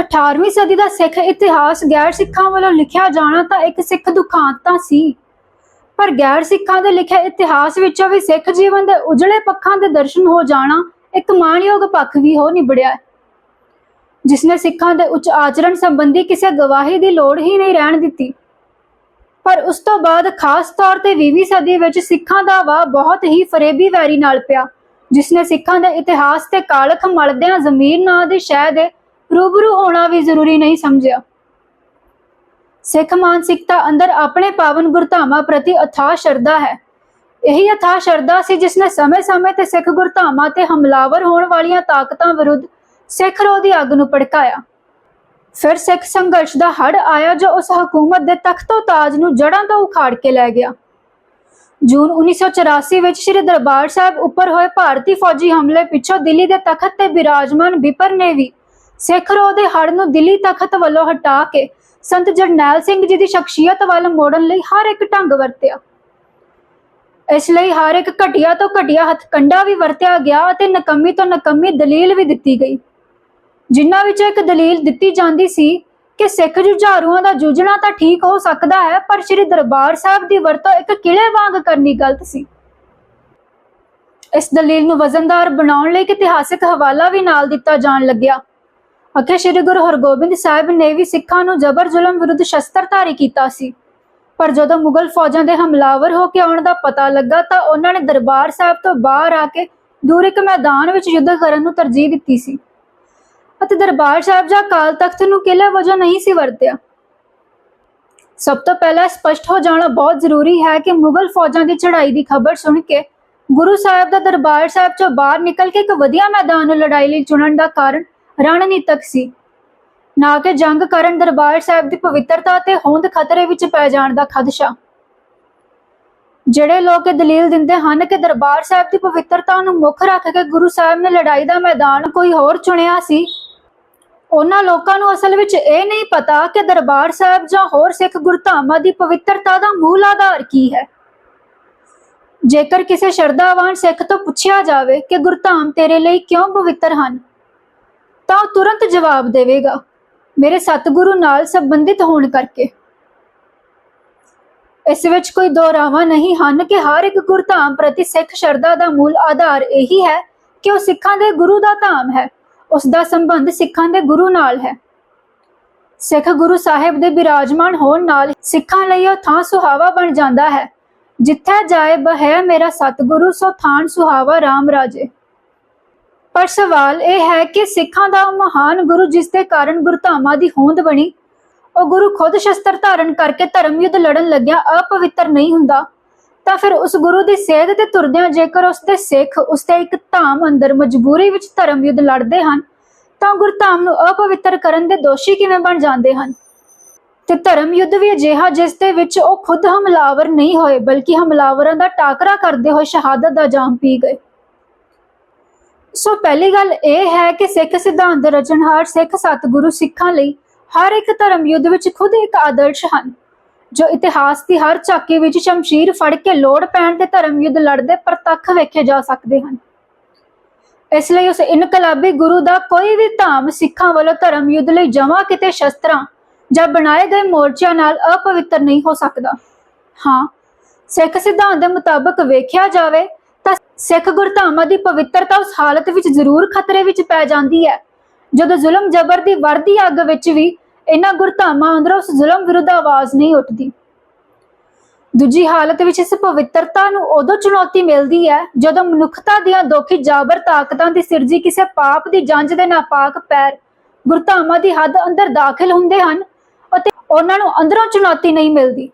18ਵੀਂ ਸਦੀ ਦਾ ਸਿੱਖ ਇਤਿਹਾਸ ਗੈਰ ਸਿੱਖਾਂ ਵੱਲੋਂ ਲਿਖਿਆ ਜਾਣਾ ਤਾਂ ਇੱਕ ਸਿੱਖ ਦੁਖਾਂਤ ਤਾਂ ਸੀ। ਪਰ ਗੈਰ ਸਿੱਖਾਂ ਦੇ ਲਿਖੇ ਇਤਿਹਾਸ ਵਿੱਚੋਂ ਵੀ ਸਿੱਖ ਜੀਵਨ ਦੇ ਉਜਲੇ ਪੱਖਾਂ ਦੇ ਦਰਸ਼ਨ ਹੋ ਜਾਣਾ ਇੱਕ ਮਾਣਯੋਗ ਪੱਖ ਵੀ ਹੋ ਨਿਬੜਿਆ। ਜਿਸ ਨੇ ਸਿੱਖਾਂ ਦੇ ਉੱਚ ਆਚਰਣ ਸੰਬੰਧੀ ਕਿਸੇ ਗਵਾਹੀ ਦੀ ਲੋੜ ਹੀ ਨਹੀਂ ਰਹਿਣ ਦਿੱਤੀ। ਪਰ ਉਸ ਤੋਂ ਬਾਅਦ ਖਾਸ ਤੌਰ ਤੇ 20ਵੀਂ ਸਦੀ ਵਿੱਚ ਸਿੱਖਾਂ ਦਾ ਵਾਹ ਬਹੁਤ ਹੀ ਫਰੇਬੀ ਵੈਰੀ ਨਾਲ ਪਿਆ ਜਿਸ ਨੇ ਸਿੱਖਾਂ ਦੇ ਇਤਿਹਾਸ ਤੇ ਕਾਲਖ ਮਲਦਿਆਂ ਜ਼ਮੀਰ ਨਾਂ ਦੀ ਸ਼ਹਿ ਦੇ ਰੂਬਰੂ ਹੋਣਾ ਵੀ ਜ਼ਰੂਰੀ ਨਹੀਂ ਸਮਝਿਆ। ਸਿੱਖ ਮਾਨਸਿਕਤਾ ਅੰਦਰ ਆਪਣੇ ਪਾਵਨ ਗੁਰਧਾਮਾਂ ਪ੍ਰਤੀ ਅਥਾਹ ਸ਼ਰਧਾ ਹੈ। ਇਹੀ ਅਥਾਹ ਸ਼ਰਧਾ ਸੀ ਜਿਸ ਨੇ ਸਮੇਂ-ਸਮੇਂ ਤੇ ਸਿੱਖ ਗੁਰਧਾਮਾਂ ਤੇ ਹਮਲਾਵਰ ਹੋਣ ਵਾਲੀਆਂ ਤਾਕਤਾਂ ਵਿਰੁੱਧ ਸਿੱਖ ਰੋਹ ਦੀ ਅੱਗ ਨੂੰ ਭੜਕਾਇਆ। ਫਿਰ ਸਿੱਖ ਸੰਘਰਸ਼ ਦਾ ਹੜ ਆਇਆ ਜੋ ਉਸ ਹਕੂਮਤ ਦੇ ਤਖਤੋ ਤਾਜ ਨੂੰ ਜੜ੍ਹਾਂ ਤੋਂ ਉਖਾੜ ਕੇ ਲੈ ਗਿਆ। ਜੂਨ 1984 ਵਿੱਚ ਸ੍ਰੀ ਦਰਬਾਰ ਸਾਹਿਬ ਉੱਪਰ ਹੋਏ ਭਾਰਤੀ ਫੌਜੀ ਹਮਲੇ ਪਿੱਛੋਂ ਦਿੱਲੀ ਦੇ ਤਖਤ ਤੇ ਬਿਰਾਜਮਾਨ ਬਿਪਰ ਨੇ ਵੀ ਸਿੱਖ ਰੋਹ ਦੇ ਹੜ ਨੂੰ ਦਿੱਲੀ ਤਖਤ ਵੱਲੋਂ ਹਟਾ ਕੇ ਸੰਤ ਜਰਨੈਲ ਸਿੰਘ ਜੀ ਦੀ ਸ਼ਖਸੀਅਤ ਵੱਲ ਮੋੜਨ ਲਈ ਹਰ ਇੱਕ ਢੰਗ ਵਰਤਿਆ। ਇਸ ਲਈ ਹਰ ਇੱਕ ਘਟੀਆ ਤੋਂ ਘਟੀਆ ਹਥਕੰਡਾ ਵੀ ਵਰਤਿਆ ਗਿਆ ਅਤੇ ਨਕਮੀ ਤੋਂ ਨਕਮੀ ਦਲੀਲ ਵੀ ਦਿੱਤੀ ਗਈ। ਜਿਨ੍ਹਾਂ ਵਿੱਚੋਂ ਇੱਕ ਦਲੀਲ ਦਿੱਤੀ ਜਾਂਦੀ ਸੀ ਕਿ ਸਿੱਖ ਜੁਝਾਰੂਆਂ ਦਾ ਜੂਝਣਾ ਤਾਂ ਠੀਕ ਹੋ ਸਕਦਾ ਹੈ, ਪਰ ਸ੍ਰੀ ਦਰਬਾਰ ਸਾਹਿਬ ਦੀ ਵਰਤੋਂ ਇੱਕ ਕਿਲੇ ਵਾਂਗ ਕਰਨੀ ਗਲਤ ਸੀ। ਇਸ ਦਲੀਲ ਨੂੰ ਵਜ਼ਨਦਾਰ ਬਣਾਉਣ ਲਈ ਇੱਕ ਇਤਿਹਾਸਿਕ ਹਵਾਲਾ ਵੀ ਨਾਲ ਦਿੱਤਾ ਜਾਣ ਲੱਗਿਆ। ਅਖੇ ਸ੍ਰੀ ਗੁਰੂ ਹਰਗੋਬਿੰਦ ਸਾਹਿਬ ਨੇ ਵੀ ਸਿੱਖਾਂ ਨੂੰ ਜ਼ਬਰ ਜ਼ੁਲਮ ਵਿਰੁੱਧ ਸ਼ਸਤਰਧਾਰੀ ਕੀਤਾ ਸੀ। ਪਰ ਜਦੋਂ ਮੁਗਲ ਫੌਜਾਂ ਦੇ ਹਮਲਾਵਰ ਹੋ ਕੇ ਆਉਣ ਦਾ ਪਤਾ ਲੱਗਾ ਤਾਂ ਉਹਨਾਂ ਨੇ ਦਰਬਾਰ ਸਾਹਿਬ ਤੋਂ ਬਾਹਰ ਆ ਕੇ ਦੂਰ ਇੱਕ ਮੈਦਾਨ ਵਿੱਚ ਯੁੱਧ ਕਰਨ ਨੂੰ ਤਰਜੀਹ ਦਿੱਤੀ ਸੀ। ਅਤੇ ਦਰਬਾਰ ਸਾਹਿਬ ਜਾਂ ਕਾਲ ਤਖਤ ਨੂੰ ਕਿਲੇ ਵਜੋਂ ਨਹੀਂ ਸੀ ਵਰਤਿਆ? ਸਭ ਤੋਂ ਪਹਿਲਾਂ ਸਪਸ਼ਟ ਹੋ ਜਾਣਾ ਬਹੁਤ ਜ਼ਰੂਰੀ ਹੈ ਕਿ ਮੁਗਲ ਫੌਜਾਂ ਦੀ ਚੜ੍ਹਾਈ ਦੀ ਖਬਰ ਸੁਣ ਕੇ ਗੁਰੂ ਸਾਹਿਬ ਦਾ ਦਰਬਾਰ ਸਾਹਿਬ ਚੋਂ ਬਾਹਰ ਨਿਕਲ ਕੇ ਇੱਕ ਵਧੀਆ ਮੈਦਾਨ ਨੂੰ ਲੜਾਈ ਲਈ ਚੁਣਨ ਦਾ ਕਾਰਨ ਰਣਨੀਤਕ ਸੀ। ਨਾ ਕਿ ਜੰਗ ਕਰਨ ਦਰਬਾਰ ਸਾਹਿਬ ਦੀ ਪਵਿੱਤਰਤਾ ਤੇ ਹੋਂਦ ਖਤਰੇ ਵਿੱਚ ਪੈ ਜਾਣ ਦਾ ਖਦਸ਼ਾ। ਜਿਹੜੇ ਲੋਕ ਇਹ ਦਲੀਲ ਦਿੰਦੇ ਹਨ ਕਿ ਦਰਬਾਰ ਸਾਹਿਬ ਦੀ ਪਵਿੱਤਰਤਾ ਨੂੰ ਮੁੱਖ ਰੱਖ ਕੇ ਗੁਰੂ ਸਾਹਿਬ ਨੇ ਲੜਾਈ ਦਾ ਮੈਦਾਨ ਕੋਈ ਹੋਰ ਚੁਣਿਆ ਸੀ, ਉਹਨਾਂ ਲੋਕਾਂ ਨੂੰ ਅਸਲ ਵਿੱਚ ਇਹ ਨਹੀਂ ਪਤਾ ਕਿ ਦਰਬਾਰ ਸਾਹਿਬ ਜਾਂ ਹੋਰ ਸਿੱਖ ਗੁਰਧਾਮਾਂ ਦੀ ਪਵਿੱਤਰਤਾ ਦਾ ਮੂਲ ਆਧਾਰ ਕੀ ਹੈ। ਜੇਕਰ ਕਿਸੇ ਸ਼ਰਧਾਵਾਨ ਸਿੱਖ ਤੋਂ ਪੁੱਛਿਆ ਜਾਵੇ ਕਿ ਗੁਰਧਾਮ ਤੇਰੇ ਲਈ ਕਿਉਂ ਪਵਿੱਤਰ ਹਨ ਤਾਂ ਉਹ ਤੁਰੰਤ ਜਵਾਬ ਦੇਵੇਗਾ, ਮੇਰੇ ਸਤਿਗੁਰੂ ਨਾਲ ਸੰਬੰਧਿਤ ਹੋਣ ਕਰਕੇ। ਇਸ ਵਿੱਚ ਕੋਈ ਦੋ ਰਾਵਾਂ ਨਹੀਂ ਹਨ ਕਿ ਹਰ ਇੱਕ ਗੁਰਧਾਮ ਪ੍ਰਤੀ ਸਿੱਖ ਸ਼ਰਧਾ ਦਾ ਮੂਲ ਆਧਾਰ ਇਹੀ ਹੈ ਕਿ ਉਹ ਸਿੱਖਾਂ ਦੇ ਗੁਰੂ ਦਾ ਧਾਮ ਹੈ, ਉਸ ਦਾ ਸੰਬੰਧ ਸਿੱਖਾਂ ਦੇ ਗੁਰੂ ਨਾਲ ਹੈ। ਸਿੱਖ ਗੁਰੂ ਸਾਹਿਬ ਦੇ ਬਿਰਾਜਮਾਨ ਹੋਣ ਨਾਲ ਸਿੱਖਾਂ ਲਈ ਉਹ ਥਾਂ ਸੁਹਾਵਾ ਬਣ ਜਾਂਦਾ ਹੈ, ਜਿੱਥੇ ਜਾਏ ਬਹਿ ਮੇਰਾ ਸਤਿਗੁਰੂ, ਸੋ ਥਾਨ ਸੁਹਾਵਾ RAM ਰਾਜੇ। ਪਰ ਸਵਾਲ ਇਹ ਹੈ ਕਿ ਸਿੱਖਾਂ ਦਾ ਮਹਾਨ ਗੁਰੂ ਜਿਸ ਦੇ ਕਾਰਨ ਗੁਰਧਾਮਾਂ ਦੀ ਹੋਂਦ ਬਣੀ, ਉਹ ਗੁਰੂ ਖੁਦ ਸ਼ਸਤਰ ਧਾਰਨ ਕਰਕੇ ਧਰਮ ਯੁੱਧ ਲੜਨ ਲੱਗਿਆ, ਅਪਵਿੱਤਰ ਨਹੀਂ ਹੁੰਦਾ, ਤਾਂ ਫਿਰ ਉਸ ਗੁਰੂ ਦੀ ਸੇਧ ਤੇ ਤੁਰਦਿਆਂ ਜੇਕਰ ਉਸ ਦੇ ਸਿੱਖ ਉਸ ਤੇ ਇੱਕ ਧਾਮ ਅੰਦਰ ਮਜਬੂਰੀ ਵਿੱਚ ਧਰਮ ਯੁੱਧ ਲੜਦੇ ਹਨ, ਤਾਂ ਗੁਰਧਾਮ ਨੂੰ ਅਪਵਿੱਤਰ ਕਰਨ ਦੇ ਦੋਸ਼ੀ ਕਿਵੇਂ ਬਣ ਜਾਂਦੇ ਹਨ? ਤੇ ਧਰਮ ਯੁੱਧ ਵੀ ਅਜਿਹਾ ਜਿਸ ਦੇ ਵਿੱਚ ਉਹ ਖੁਦ ਹਮਲਾਵਰ ਨਹੀਂ ਹੋਏ, ਬਲਕਿ ਹਮਲਾਵਰਾਂ ਦਾ ਟਾਕਰਾ ਕਰਦੇ ਹੋਏ ਸ਼ਹਾਦਤ ਦਾ ਜਾਮ ਪੀ ਗਏ। ਸੋ ਪਹਿਲੀ ਗੱਲ ਇਹ ਹੈ ਕਿ ਸਿੱਖ ਸਿਧਾਂਤ ਦੇ ਰਚਨਹਾਰ ਸਿੱਖ ਸਤਿਗੁਰੂ ਸਿੱਖਾਂ ਲਈ ਹਰ ਇੱਕ ਧਰਮ ਯੁੱਧ ਵਿੱਚ ਖੁਦ ਇੱਕ ਆਦਰਸ਼ ਹਨ, ਜੋ ਇਤਿਹਾਸ ਦੀ ਹਰ ਝਾਕੀ ਵਿੱਚ ਸ਼ਮਸ਼ੀਰ ਫੜ ਕੇ ਲੋੜ ਪੈਣ ਤੇ ਧਰਮ ਯੁੱਧ ਲੜਦੇ ਪ੍ਰਤੱਖ ਵੇਖੇ ਜਾ ਸਕਦੇ ਹਨ। ਇਸ ਲਈ ਉਸ ਇਨਕਲਾਬੀ ਗੁਰੂ ਦਾ ਕੋਈ ਵੀ ਧਾਮ ਸਿੱਖਾਂ ਵੱਲੋਂ ਧਰਮ ਯੁੱਧ ਲਈ ਜਮਾ ਕਿਤੇ ਸ਼ਸਤਰਾਂ ਜਾਂ ਬਣਾਏ ਗਏ ਮੋਰਚਿਆਂ ਨਾਲ ਅਪਵਿੱਤਰ ਨਹੀਂ ਹੋ ਸਕਦਾ। ਹਾਂ, ਸਿੱਖ ਸਿਧਾਂਤ ਦੇ ਮੁਤਾਬਕ ਵੇਖਿਆ ਜਾਵੇ ਤਾਂ ਸਿੱਖ ਗੁਰਧਾਮਾਂ ਦੀ ਪਵਿੱਤਰਤਾ ਉਸ ਹਾਲਤ ਵਿੱਚ ਜ਼ਰੂਰ ਖਤਰੇ ਵਿੱਚ ਪੈ ਜਾਂਦੀ ਹੈ। ਜਦੋਂ ਜ਼ੁਲਮ ਜ਼ਬਰ ਦੀ ਵਰਦੀ ਅੱਗ ਵਿੱਚ ਵੀ ਇਹਨਾਂ ਗੁਰਧਾਮਾਂ ਅੰਦਰ ਉਸ ਜ਼ੁਲਮ ਵਿਰੁੱਧ ਆਵਾਜ਼ ਨਹੀਂ ਉੱਠਦੀ। ਦੂਜੀ ਹਾਲਤ ਵਿੱਚ ਇਸ ਪਵਿੱਤਰਤਾ ਨੂੰ ਉਦੋਂ ਚੁਣੌਤੀ ਮਿਲਦੀ ਹੈ ਜਦੋਂ ਮਨੁੱਖਤਾ ਦੀਆਂ ਦੋਖੀ ਜਾਬਰ ਤਾਕਤਾਂ ਦੀ ਸਿਰਜੀ ਕਿਸੇ ਪਾਪ ਦੀ ਜੰਜ ਦੇ ਨਾਪਾਕ ਪੈਰ ਗੁਰਧਾਮਾਂ ਦੀ ਹੱਦ ਅੰਦਰ ਦਾਖਲ ਹੁੰਦੇ ਹਨ ਅਤੇ ਉਹਨਾਂ ਨੂੰ ਅੰਦਰੋਂ ਚੁਣੌਤੀ ਨਹੀਂ ਮਿਲਦੀ।